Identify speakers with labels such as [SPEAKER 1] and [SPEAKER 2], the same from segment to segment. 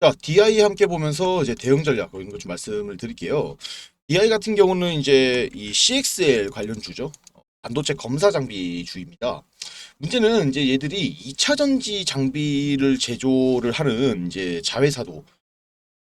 [SPEAKER 1] 자, DI 함께 보면서 이제 대응 전략 이런 것 좀 말씀을 드릴게요. DI 같은 경우는 이제 이 CXL 관련주죠. 어, 반도체 검사 장비 주입니다. 문제는 이제 얘들이 2차 전지 장비를 제조를 하는 이제 자회사도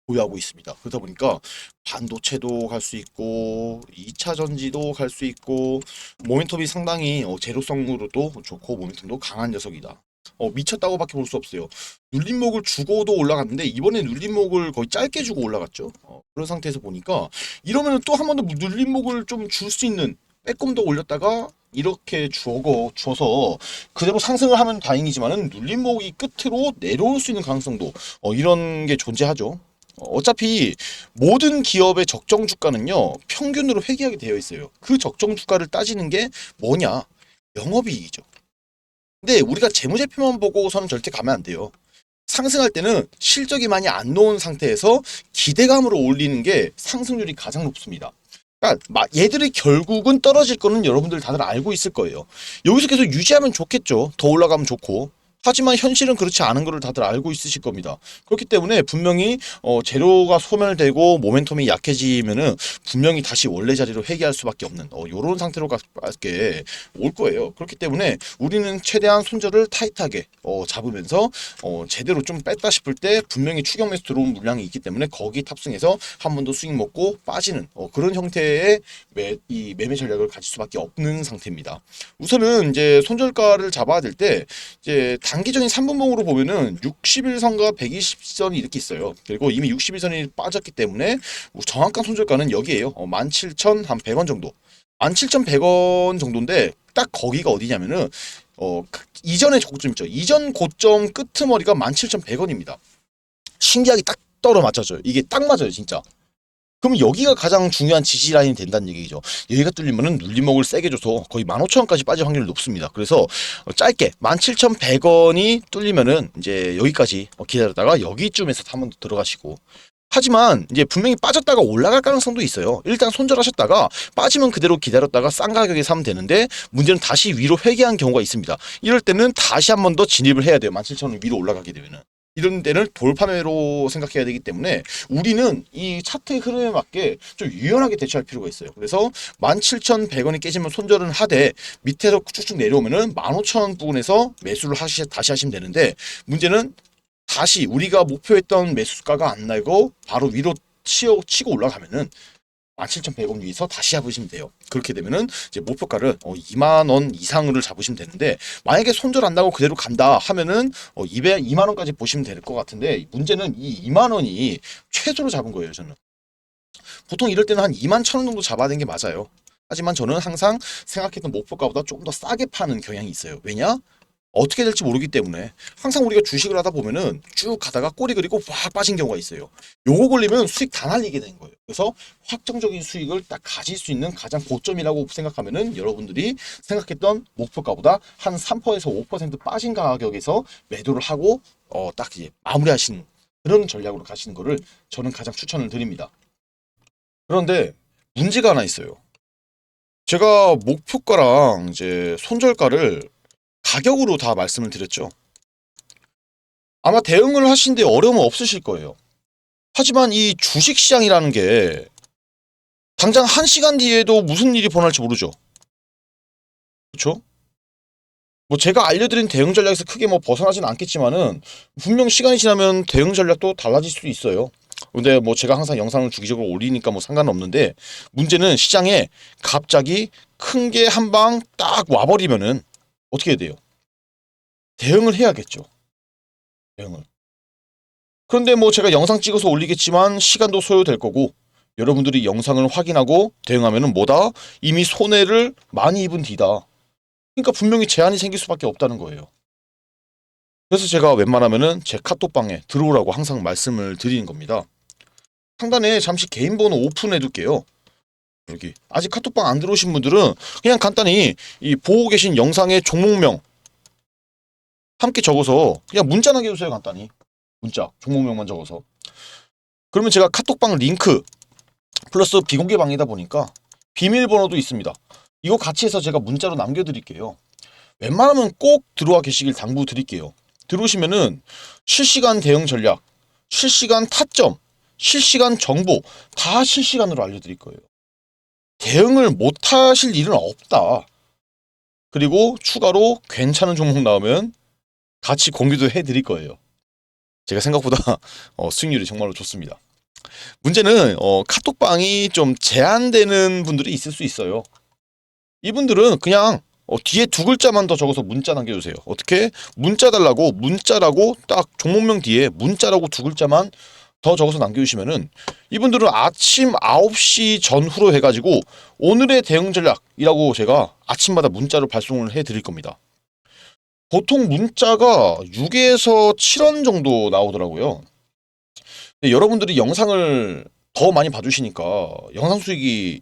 [SPEAKER 1] 보유하고 있습니다. 그러다 보니까 반도체도 갈 수 있고 2차 전지도 갈 수 있고 모멘텀이 상당히 어, 제로성으로도 좋고 모멘텀도 강한 녀석이다. 어, 미쳤다고밖에 볼 수 없어요. 눌림목을 주고도 올라갔는데 이번에 눌림목을 거의 짧게 주고 올라갔죠. 어, 그런 상태에서 보니까 이러면 또 한 번 더 눌림목을 좀 줄 수 있는 빼꼼도 올렸다가 이렇게 주어고 주어서 그대로 상승을 하면 다행이지만은 눌림목이 끝으로 내려올 수 있는 가능성도 어, 이런 게 존재하죠. 어, 어차피 모든 기업의 적정 주가는요 평균으로 회귀하게 되어 있어요. 그 적정 주가를 따지는 게 뭐냐 영업이익이죠. 근데 우리가 재무제표만 보고서는 절대 가면 안 돼요. 상승할 때는 실적이 많이 안 놓은 상태에서 기대감으로 올리는 게 상승률이 가장 높습니다. 그러니까 마- 얘들이 결국은 떨어질 거는 여러분들 다들 알고 있을 거예요. 여기서 계속 유지하면 좋겠죠. 더 올라가면 좋고. 하지만 현실은 그렇지 않은 거를 다들 알고 있으실 겁니다. 그렇기 때문에 분명히 어, 재료가 소멸되고 모멘텀이 약해지면은 분명히 다시 원래 자리로 회귀할 수밖에 없는 어, 이런 상태로 가게 올 거예요. 그렇기 때문에 우리는 최대한 손절을 타이트하게 어, 잡으면서 어, 제대로 좀 뺐다 싶을 때 분명히 추격 매수 들어온 물량이 있기 때문에 거기 탑승해서 한 번 더 수익 먹고 빠지는 어, 그런 형태의 매, 이 매매 전략을 가질 수밖에 없는 상태입니다. 우선은 이제 손절가를 잡아야 될 때 이제 단기적인 3분봉으로 보면은 60일선과 120선이 이렇게 있어요. 그리고 이미 60일선이 빠졌기 때문에 정확한 손절가는 여기에요. 어, 17,100원 정도. 17,100원 정도인데 딱 거기가 어디냐면은 어그 이전의 고점 있죠. 이전 고점 끄트머리가 17,100원입니다. 신기하게 딱 떨어 맞춰져요. 이게 딱 맞아요, 진짜. 그럼 여기가 가장 중요한 지지 라인이 된다는 얘기죠. 여기가 뚫리면은 눌림목을 세게 줘서 거의 15,000원까지 빠질 확률이 높습니다. 그래서 어, 짧게 17,100원이 뚫리면은 이제 여기까지 어, 기다렸다가 여기쯤에서 한번더 들어가시고 하지만 이제 분명히 빠졌다가 올라갈 가능성도 있어요. 일단 손절하셨다가 빠지면 그대로 기다렸다가 싼 가격에 사면 되는데 문제는 다시 위로 회귀한 경우가 있습니다. 이럴 때는 다시 한 번 더 진입을 해야 돼요. 17,000원 위로 올라가게 되면은. 이런 때는 돌파매로 생각해야 되기 때문에 우리는 이 차트의 흐름에 맞게 좀 유연하게 대처할 필요가 있어요. 그래서 17,100원이 깨지면 손절은 하되 밑에서 쭉쭉 내려오면은 15,000원 부분에서 매수를 하시 다시 하시면 되는데 문제는 다시 우리가 목표했던 매수가가 안 나고 바로 위로 치어, 치고 올라가면은 17,100원 위에서 다시 잡으시면 돼요. 그렇게 되면은 이제 목표가를 어, 2만 원 이상을 잡으시면 되는데 만약에 손절 안 나고 그대로 간다 하면은 어, 200, 2만 원까지 보시면 될 것 같은데 문제는 이 2만 원이 최소로 잡은 거예요, 저는. 보통 이럴 때는 한 2만 천 원 정도 잡아야 되는 게 맞아요. 하지만 저는 항상 생각했던 목표가보다 조금 더 싸게 파는 경향이 있어요. 왜냐? 어떻게 될지 모르기 때문에 항상 우리가 주식을 하다 보면은 쭉 가다가 꼬리 그리고 확 빠진 경우가 있어요. 요거 걸리면 수익 다 날리게 되는 거예요. 그래서 확정적인 수익을 딱 가질 수 있는 가장 고점이라고 생각하면은 여러분들이 생각했던 목표가보다 한 3%에서 5% 빠진 가격에서 매도를 하고 어 딱 이제 마무리하시는 그런 전략으로 가시는 거를 저는 가장 추천을 드립니다. 그런데 문제가 하나 있어요. 제가 목표가랑 이제 손절가를 가격으로 다 말씀을 드렸죠. 아마 대응을 하시는데 어려움은 없으실 거예요. 하지만 이 주식시장이라는 게 당장 한 시간 뒤에도 무슨 일이 벌어날지 모르죠. 그렇죠? 뭐 제가 알려드린 대응 전략에서 크게 뭐 벗어나진 않겠지만은 분명 시간이 지나면 대응 전략도 달라질 수도 있어요. 근데 뭐 제가 항상 영상을 주기적으로 올리니까 뭐 상관은 없는데 문제는 시장에 갑자기 큰 게 한 방 딱 와버리면은 어떻게 해야 돼요? 대응을 해야겠죠. 대응을. 그런데 뭐 제가 영상 찍어서 올리겠지만 시간도 소요될 거고 여러분들이 영상을 확인하고 대응하면은 뭐다? 이미 손해를 많이 입은 뒤다. 그러니까 분명히 제한이 생길 수밖에 없다는 거예요. 그래서 제가 웬만하면은 제 카톡방에 들어오라고 항상 말씀을 드리는 겁니다. 상단에 잠시 개인 번호 오픈해 둘게요. 여기. 아직 카톡방 안 들어오신 분들은 그냥 간단히 이 보고 계신 영상의 종목명 함께 적어서 그냥 문자 남겨주세요 간단히. 문자 종목명만 적어서. 그러면 제가 카톡방 링크 플러스 비공개 방이다 보니까 비밀번호도 있습니다. 이거 같이 해서 제가 문자로 남겨드릴게요. 웬만하면 꼭 들어와 계시길 당부 드릴게요. 들어오시면은 실시간 대응 전략 실시간 타점, 실시간 정보 다 실시간으로 알려드릴 거예요. 대응을 못 하실 일은 없다. 그리고 추가로 괜찮은 종목 나오면 같이 공유도 해드릴 거예요. 제가 생각보다 어, 수익률이 정말로 좋습니다. 문제는 어, 카톡방이 좀 제한되는 분들이 있을 수 있어요. 이분들은 그냥 어, 뒤에 두 글자만 더 적어서 문자 남겨주세요. 어떻게? 문자 달라고 문자라고 딱 종목명 뒤에 문자라고 두 글자만 더 적어서 남겨주시면은 이분들은 아침 9시 전후로 해가지고 오늘의 대응 전략이라고 제가 아침마다 문자로 발송을 해드릴 겁니다. 보통 문자가 6에서 7원 정도 나오더라고요. 여러분들이 영상을 더 많이 봐주시니까 영상 수익이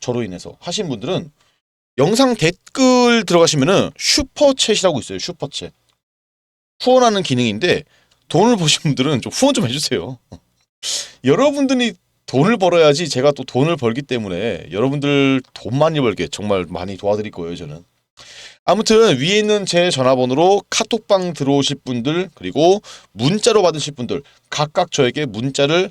[SPEAKER 1] 저로 인해서 하신 분들은 영상 댓글 들어가시면은 슈퍼챗이라고 있어요. 슈퍼챗. 후원하는 기능인데 돈을 보신 분들은 좀 후원 좀 해주세요. 여러분들이 돈을 벌어야지 제가 또 돈을 벌기 때문에 여러분들 돈 많이 벌게 정말 많이 도와드릴 거예요. 저는. 아무튼 위에 있는 제 전화번호로 카톡방 들어오실 분들 그리고 문자로 받으실 분들 각각 저에게 문자를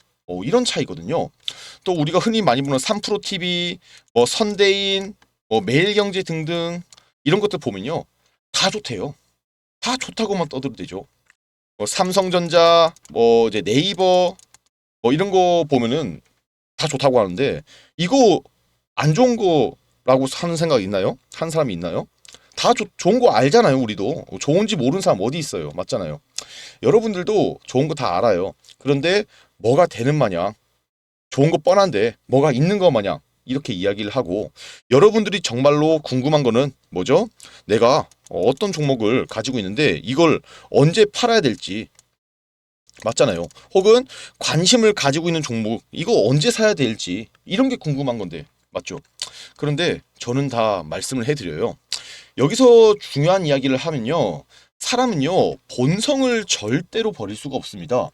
[SPEAKER 1] 어, 이런 차이거든요. 또 우리가 흔히 많이 보는 3프로 TV, 뭐 선대인, 뭐 매일경제 등등 이런 것들 보면요 다 좋대요. 다 좋다고만 떠들어대죠. 뭐 삼성전자, 뭐 이제 네이버 뭐 이런 거 보면은 다 좋다고 하는데 이거 안 좋은 거라고 하는 생각 있나요? 한 사람이 있나요? 다 조- 좋은 거 알잖아요, 우리도. 좋은지 모르는 사람 어디 있어요? 맞잖아요. 여러분들도 좋은 거 다 알아요. 그런데 뭐가 되는 마냥 좋은 거 뻔한데 뭐가 있는 거 마냥 이렇게 이야기를 하고 여러분들이 정말로 궁금한 거는 뭐죠? 내가 어떤 종목을 가지고 있는데 이걸 언제 팔아야 될지 맞잖아요. 혹은 관심을 가지고 있는 종목 이거 언제 사야 될지 이런 게 궁금한 건데 맞죠? 그런데 저는 다 말씀을 해드려요. 여기서 중요한 이야기를 하면요. 사람은요, 본성을 절대로 버릴 수가 없습니다.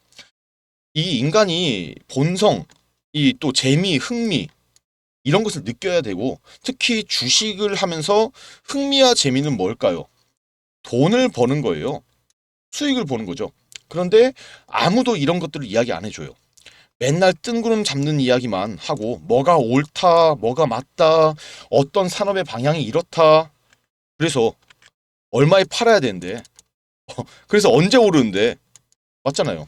[SPEAKER 1] 이 인간이 본성, 이 또 재미, 흥미, 이런 것을 느껴야 되고, 특히 주식을 하면서 흥미와 재미는 뭘까요? 돈을 버는 거예요. 수익을 보는 거죠. 그런데 아무도 이런 것들을 이야기 안 해줘요. 맨날 뜬구름 잡는 이야기만 하고, 뭐가 옳다, 뭐가 맞다, 어떤 산업의 방향이 이렇다. 그래서 얼마에 팔아야 되는데, 어, 그래서 언제 오르는데, 맞잖아요.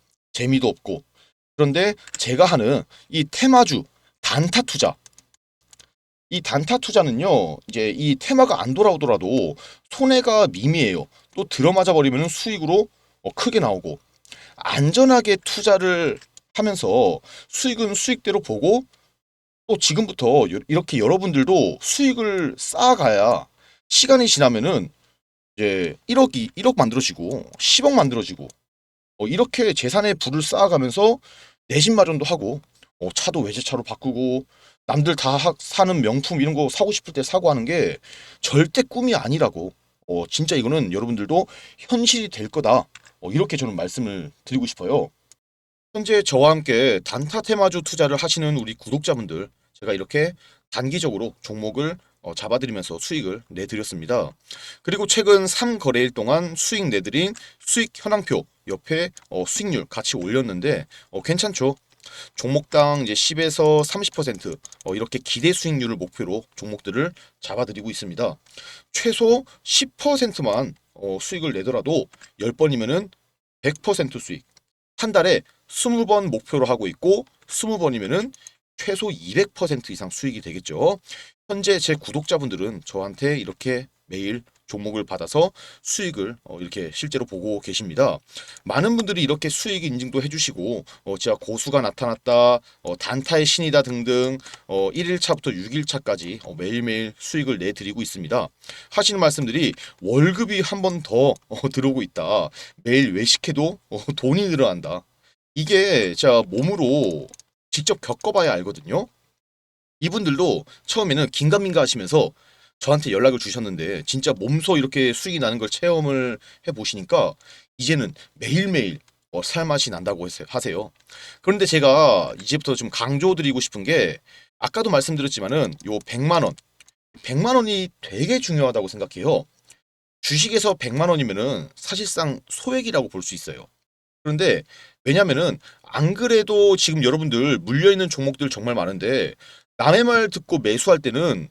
[SPEAKER 1] 재미도 없고. 그런데 제가 하는 이 테마주 단타 투자. 이 단타 투자는요 이제 이 테마가 안 돌아오더라도 손해가 미미해요. 또 들어맞아 버리면 수익으로 어, 크게 나오고. 안전하게 투자를 하면서 수익은 수익대로 보고 또 지금부터 요- 이렇게 여러분들도 수익을 쌓아가야 시간이 지나면은 이제 1억이 1억 만들어지고 10억 만들어지고 어, 이렇게 재산의 부를 쌓아가면서 내집 마련도 하고 어, 차도 외제차로 바꾸고 남들 다 하- 사는 명품 이런 거 사고 싶을 때 사고 하는 게 절대 꿈이 아니라고 어, 진짜 이거는 여러분들도 현실이 될 거다 어, 이렇게 저는 말씀을 드리고 싶어요. 현재 저와 함께 단타 테마주 투자를 하시는 우리 구독자분들 제가 이렇게 단기적으로 종목을 어, 잡아드리면서 수익을 내드렸습니다. 그리고 최근 3거래일 동안 수익 내드린 수익 현황표 옆에 어, 수익률 같이 올렸는데 어, 괜찮죠? 종목당 이제 10에서 30% 어, 이렇게 기대 수익률을 목표로 종목들을 잡아드리고 있습니다. 최소 10%만 어, 수익을 내더라도 10번이면은 100% 수익. 한 달에 20번 목표로 하고 있고 20번이면은 최소 200% 이상 수익이 되겠죠. 현재 제 구독자분들은 저한테 이렇게 매일 종목을 받아서 수익을 어, 이렇게 실제로 보고 계십니다. 많은 분들이 이렇게 수익 인증도 해주시고 어, 진짜 고수가 나타났다, 어, 단타의 신이다 등등 어, 1일차부터 6일차까지 어, 매일매일 수익을 내드리고 있습니다. 하시는 말씀들이 월급이 한 번더 어, 들어오고 있다. 매일 외식해도 어, 돈이 늘어난다. 이게 제가 몸으로 직접 겪어봐야 알거든요. 이분들도 처음에는 긴가민가 하시면서 저한테 연락을 주셨는데 진짜 몸소 이렇게 수익이 나는 걸 체험을 해 보시니까 이제는 매일매일 어, 살맛이 난다고 하세- 하세요. 그런데 제가 이제부터 좀 강조드리고 싶은 게 아까도 말씀드렸지만은 요 100만 원, 100만 원이 되게 중요하다고 생각해요. 주식에서 100만 원이면은 사실상 소액이라고 볼 수 있어요. 그런데 왜냐면은 안 그래도 지금 여러분들 물려 있는 종목들 정말 많은데 남의 말 듣고 매수할 때는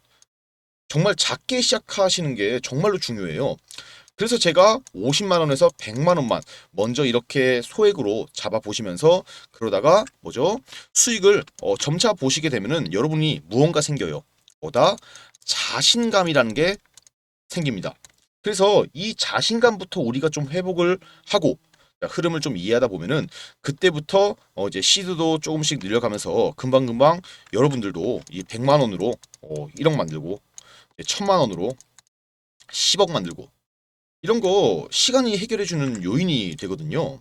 [SPEAKER 1] 정말 작게 시작하시는 게 정말로 중요해요. 그래서 제가 50만 원에서 100만 원만 먼저 이렇게 소액으로 잡아 보시면서 그러다가 뭐죠? 수익을 어, 점차 보시게 되면은 여러분이 무언가 생겨요. 뭐다? 자신감이라는 게 생깁니다. 그래서 이 자신감부터 우리가 좀 회복을 하고 흐름을 좀 이해하다 보면은 그때부터 어 이제 시드도 조금씩 늘려가면서 금방금방 여러분들도 이 100만 원으로 어 1억 만들고 이제 1000만 원으로 10억 만들고 이런 거 시간이 해결해 주는 요인이 되거든요.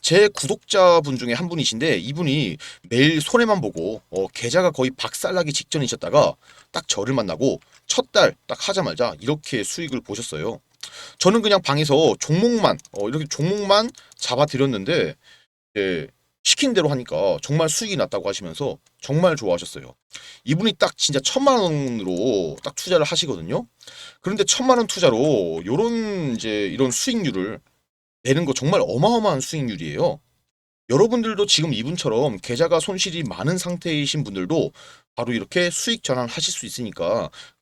[SPEAKER 1] 제 구독자분 중에 한 분이신데 이분이 매일 손해만 보고 어 계좌가 거의 박살나기 직전이셨다가 딱 저를 만나고 첫 달 딱 하자마자 이렇게 수익을 보셨어요. 저는 그냥 방에서 종목만 어, 이렇게 종목만 잡아 드렸는데 예, 시킨 대로 하니까 정말 수익이 났다고 하시면서 정말 좋아하셨어요. 이분이 딱 진짜 천만 원으로 딱 투자를 하시거든요. 그런데 천만 원 투자로 요런 이제 이런 수익률을 내는 거 정말 어마어마한 수익률이에요. 여러분들도 지금 이분처럼 계좌가 손실이 많은 상태이신 분들도 바로 이렇게 수익 전환 하실 수 있으니까 꼭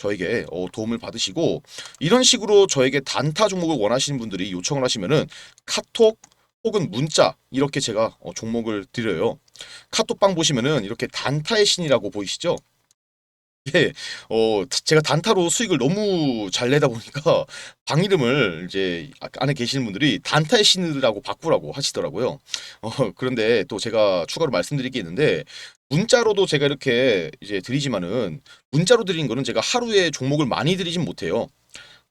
[SPEAKER 1] 저에게 어, 도움을 받으시고 이런 식으로 저에게 단타 종목을 원하시는 분들이 요청을 하시면은 카톡 혹은 문자 이렇게 제가 어, 종목을 드려요. 카톡방 보시면은 이렇게 단타의 신이라고 보이시죠? 예, 어, 제가 단타로 수익을 너무 잘 내다 보니까 방 이름을 이제 아- 안에 계시는 분들이 단타의 신이라고 바꾸라고 하시더라고요. 어, 그런데 또 제가 추가로 말씀드릴 게 있는데 문자로도 제가 이렇게 이제 드리지만은 문자로 드린 거는 제가 하루에 종목을 많이 드리진 못해요.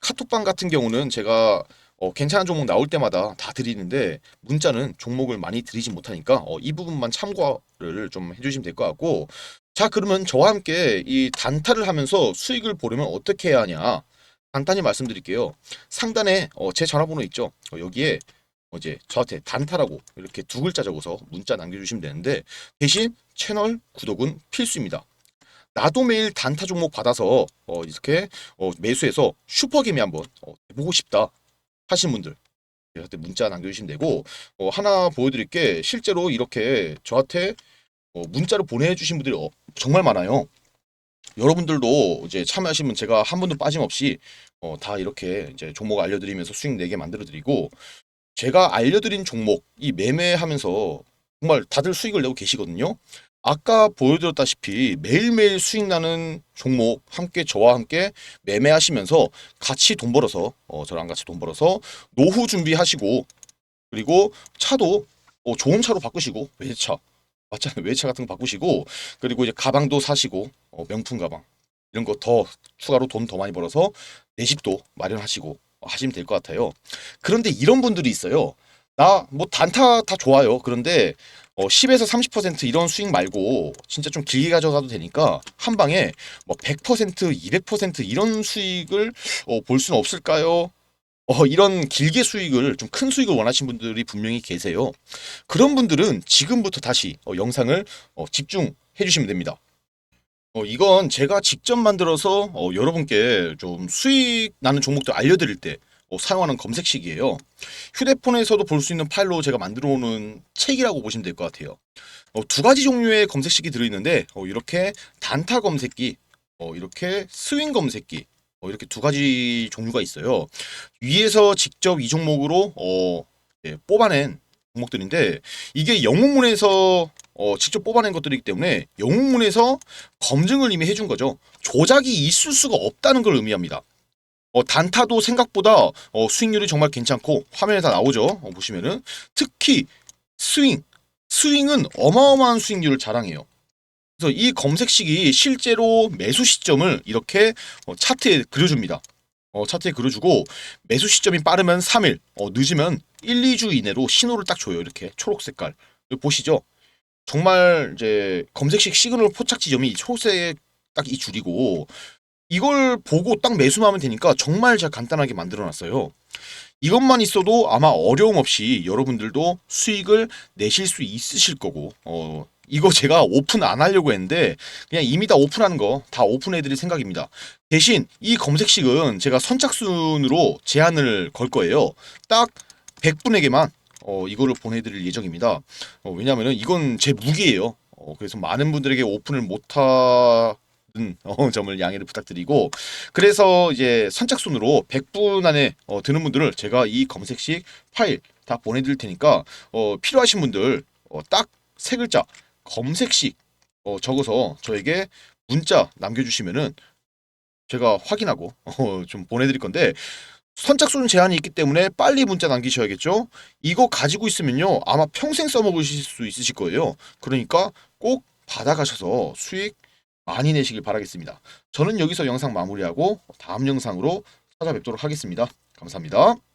[SPEAKER 1] 카톡방 같은 경우는 제가 어, 괜찮은 종목 나올 때마다 다 드리는데 문자는 종목을 많이 드리지 못하니까 어, 이 부분만 참고를 좀 해주시면 될 것 같고 자 그러면 저와 함께 이 단타를 하면서 수익을 보려면 어떻게 해야 하냐? 간단히 말씀드릴게요. 상단에 어, 제 전화번호 있죠? 어, 여기에 어, 이제 저한테 단타라고 이렇게 두 글자 적어서 문자 남겨주시면 되는데 대신 채널 구독은 필수입니다 나도 매일 단타 종목 받아서 어, 이렇게 어, 매수해서 슈퍼게임이 한번 어, 보고 싶다 하신 분들 저한테 문자 남겨주시면 되고 어, 하나 보여드릴 게 실제로 이렇게 저한테 어, 문자를 보내주신 분들이 어, 정말 많아요. 여러분들도 이제 참여하시면 제가 한 분도 빠짐없이 어, 다 이렇게 이제 종목 알려드리면서 수익 내게 만들어드리고 제가 알려드린 종목 이 매매하면서 정말 다들 수익을 내고 계시거든요. 아까 보여드렸다시피 매일매일 수익 나는 종목 함께 저와 함께 매매하시면서 같이 돈 벌어서 어, 저랑 같이 돈 벌어서 노후 준비하시고 그리고 차도 어, 좋은 차로 바꾸시고 외제차 맞잖아요 외제차 같은 거 바꾸시고 그리고 이제 가방도 사시고 어, 명품 가방 이런 거 더 추가로 돈 더 많이 벌어서 내 집도 마련하시고 하시면 될 것 같아요. 그런데 이런 분들이 있어요. 나 뭐 단타 다 좋아요. 그런데 어, 10에서 30% 이런 수익 말고 진짜 좀 길게 가져가도 되니까 한 방에 뭐 100%, 200% 이런 수익을 어, 볼 수는 없을까요? 어, 이런 길게 수익을 좀 큰 수익을 원하시는 분들이 분명히 계세요. 그런 분들은 지금부터 다시 어, 영상을 어, 집중해 주시면 됩니다. 어, 이건 제가 직접 만들어서 어, 여러분께 좀 수익 나는 종목들 알려드릴 때 어, 사용하는 검색식이에요. 휴대폰에서도 볼 수 있는 파일로 제가 만들어 놓은 책이라고 보시면 될 것 같아요. 어, 두 가지 종류의 검색식이 들어있는데 어, 이렇게 단타 검색기, 어, 이렇게 스윙 검색기 어, 이렇게 두 가지 종류가 있어요. 위에서 직접 이 종목으로 어, 예, 뽑아낸 종목들인데 이게 영웅문에서 어, 직접 뽑아낸 것들이기 때문에 영웅문에서 검증을 이미 해준 거죠. 조작이 있을 수가 없다는 걸 의미합니다. 어, 단타도 생각보다 어, 수익률이 정말 괜찮고 화면에 다 나오죠. 어, 보시면은 특히 스윙, 스윙은 어마어마한 수익률을 자랑해요. 그래서 이 검색식이 실제로 매수 시점을 이렇게 어, 차트에 그려줍니다. 어, 차트에 그려주고 매수 시점이 빠르면 3일, 어, 늦으면 1, 2주 이내로 신호를 딱 줘요. 이렇게 초록 색깔. 보시죠. 정말 이제 검색식 시그널 포착 지점이 초록색 딱이 줄이고 이걸 보고 딱 매수만 하면 되니까 정말 잘 간단하게 만들어 놨어요. 이것만 있어도 아마 어려움 없이 여러분들도 수익을 내실 수 있으실 거고, 어, 이거 제가 오픈 안 하려고 했는데, 그냥 이미 다 오픈한 거 다 오픈해 드릴 생각입니다. 대신 이 검색식은 제가 선착순으로 제한을 걸 거예요. 딱 100분에게만 어, 이거를 보내드릴 예정입니다. 어, 왜냐면은 이건 제 무기예요. 어, 그래서 많은 분들에게 오픈을 못하 는 어, 점을 양해를 부탁드리고 그래서 이제 선착순으로 100분 안에 어, 드는 분들을 제가 이 검색식 파일 다 보내드릴 테니까 어, 필요하신 분들 어, 딱 세 글자 검색식 어, 적어서 저에게 문자 남겨주시면은 제가 확인하고 어, 좀 보내드릴 건데 선착순 제한이 있기 때문에 빨리 문자 남기셔야겠죠. 이거 가지고 있으면요 아마 평생 써먹으실 수 있으실 거예요. 그러니까 꼭 받아가셔서 수익 많이 내시길 바라겠습니다. 저는 여기서 영상 마무리하고 다음 영상으로 찾아뵙도록 하겠습니다. 감사합니다.